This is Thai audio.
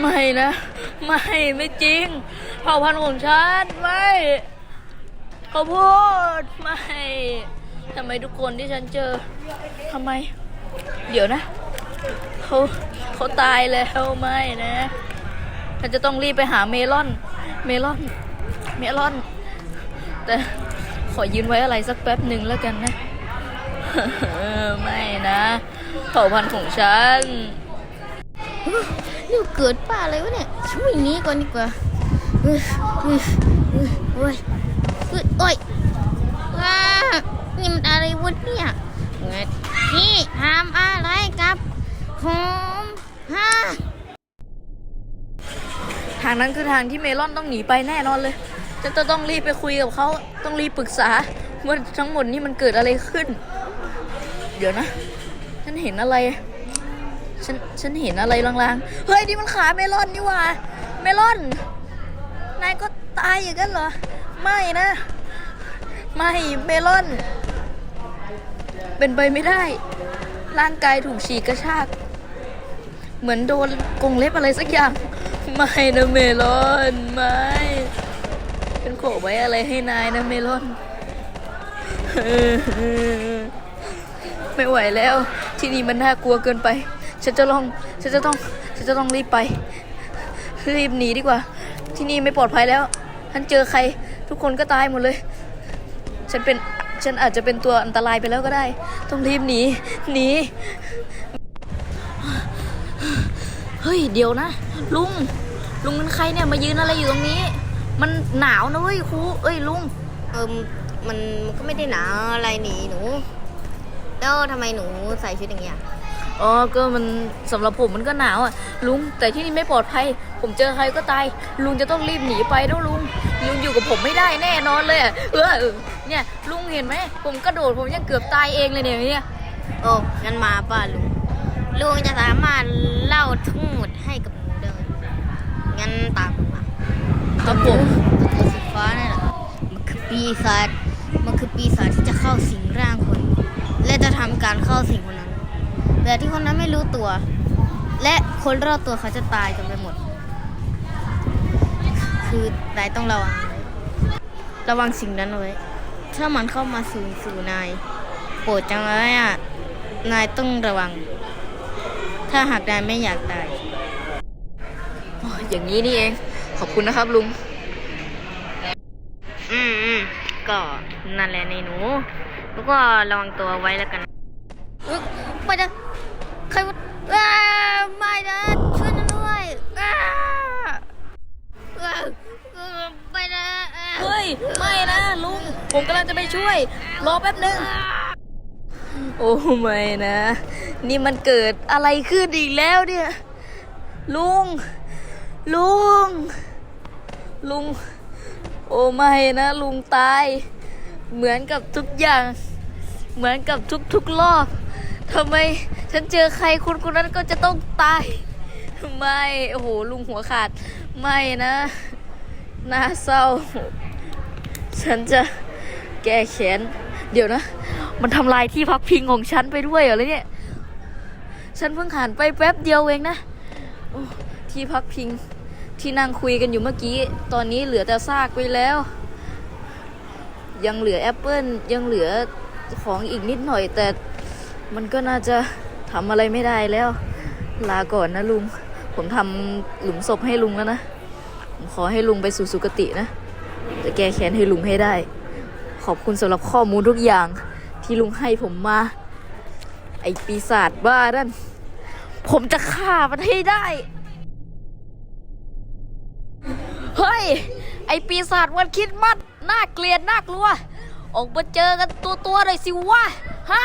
ไม่นะ ไม่ไม่จริงเผ่าพันธุ์ของฉันไม่เขาพูดไม่ทำไมทุกคนที่ฉันเจอทำไม เดี๋ยวนะเขาเขาตายแล้วไม่นะฉันจะต้องรีบไปหาเมลอน เมลอน เมลอน แต่ขอยืนไว้อะไรสักแป๊บหนึ่งแล้วกันนะไม่นะเผ่าพันธุ์ของฉัน นี่เกิดป้าอะไรวะเนี่ยช่วยหนี้ก่อนดีกว่าเฮ้ยเฮ้ยเฮ้ยเฮ้ยเฮ้ยโอ้ยว้านี่มันอะไรวะเนี่ยเงิดพี่ทำอะไรกับผมฮะทางนั้นคือทางที่เมลอนต้องหนีไปแน่นอนเลยฉันจะต้องรีบไปคุยกับเขาต้องรีบปรึกษาว่าทั้งหมดนี่มันเกิดอะไรขึ้น เดี๋ยวนะฉันเห็นอะไร ฉันฉันเห็นอะไรลางๆ เฮ้ยนี่มันขาเมลอนนี่ว่าเมลอน นายก็ตายอย่างนั้นเหรอ ไม่นะ ไม่เมลอน เป็นไปไม่ได้ ร่างกายถูกฉีกกระชาก เหมือนโดนกงเล็บอะไรสักอย่าง ไม่นะเมลอนไม่ฉันขอไว้อะไรให้นายนะเมลอนไม่ไหวแล้ว ที่นี่มันน่ากลัวเกินไป ฉันจะลองฉันจะต้องฉันจะต้องรีบไป รีบหนีดีกว่า ที่นี่ไม่ปลอดภัยแล้วฉันเจอใครทุกคนก็ตายหมดเลย ฉันเป็นฉันอาจจะเป็นตัวอันตรายไปแล้วก็ได้ ต้องรีบหนีหนีเฮ้ยเดี๋ยวนะ ลุง ลุงเป็นใครเนี่ยมายืนอะไรอยู่ตรงนี้ มันหนาวนะเว้ยครูเอ้ยลุงเออมันมันก็ไม่ได้หนาวอะไรหนีหนู แล้วทำไมหนูใส่ชุดอย่างเงี้ย อ๋อก็มันสำหรับผมมันก็หนาวอะ ลุงแต่ที่นี่ไม่ปลอดภัย ผมเจอใครก็ตาย ลุงจะต้องรีบหนีไปแล้วลุงลุงอยู่กับผมไม่ได้แน่นอนเลยอะเออเออเนี่ยลุงเห็นไหมผมกระโดดผมยังเกือบตายเองเลยเนี่ยเนี่ยโอ้งั้นมาป่ะลุงลุงจะสามารถเล่าทั้งหมดให้กับหนูได้งั้นตามผมมาครับผมตัวสีฟ้านั่นแหละมันคือปีศาจมันคือปีศาจที่จะเข้าสิงร่างคน และจะทำการเข้าสิงคนนั้น แต่ที่คนนั้นไม่รู้ตัว และคนรอบตัวเขาจะตายกันไปหมด คือนายต้องระวังไว้ระวังสิ่งนั้นเอาไว้ ถ้ามันเข้ามาสู่สู่นาย โปรดจังเลยอะ นายต้องระวัง ถ้าหากนายไม่อยากตายอ๋ออย่างนี้นี่เอง ขอบคุณนะครับลุง อืมอืมก็นั่นแหละในหนู แล้วก็ระวังตัวไว้แล้วกันอึ๊กไปนะใครวะอ้าไม่นะช่วยหนอยด้วยอ้าอ้าเออไปนะอ้า เฮ้ย ไม่นะลุง ผมกำลังจะไปช่วย รอแป๊บหนึ่ง โอ้ไม่นะ นี่มันเกิดอะไรขึ้นอีกแล้วเนี่ย ลุง ลุง ลุง โอ้ไม่นะ ลุงตาย เหมือนกับทุกอย่าง เหมือนกับทุกๆรอบทำไมฉันเจอใครคนคนนั้นก็จะต้องตาย ไม่ โอ้โห ลุงหัวขาด ไม่นะ น่าเศร้า ฉันจะแก้แค้นเดี๋ยวนะ มันทำลายที่พักพิงของฉันไปด้วยเหรอเนี่ย ฉันเพิ่งผ่านไปแป๊บเดียวเองนะที่พักพิงที่นั่งคุยกันอยู่เมื่อกี้ ตอนนี้เหลือแต่ซากไปแล้ว ยังเหลือแอปเปิลยังเหลือของอีกนิดหน่อย แต่มันก็น่าจะทำอะไรไม่ได้แล้ว ลาก่อนนะลุง ผมทำหลุมศพให้ลุงแล้วนะ ผมขอให้ลุงไปสู่สุคตินะ จะแก้แค้นให้ลุงให้ได้ ขอบคุณสำหรับข้อมูลทุกอย่างที่ลุงให้ผมมา ไอปีศาจบ้านั่น ผมจะฆ่ามันให้ได้ เฮ้ย ไอปีศาจวันคิดมัด น่าเกลียดน่ากลัว ออกมาเจอกันตัวตัวๆหน่อยสิวะ ฮะ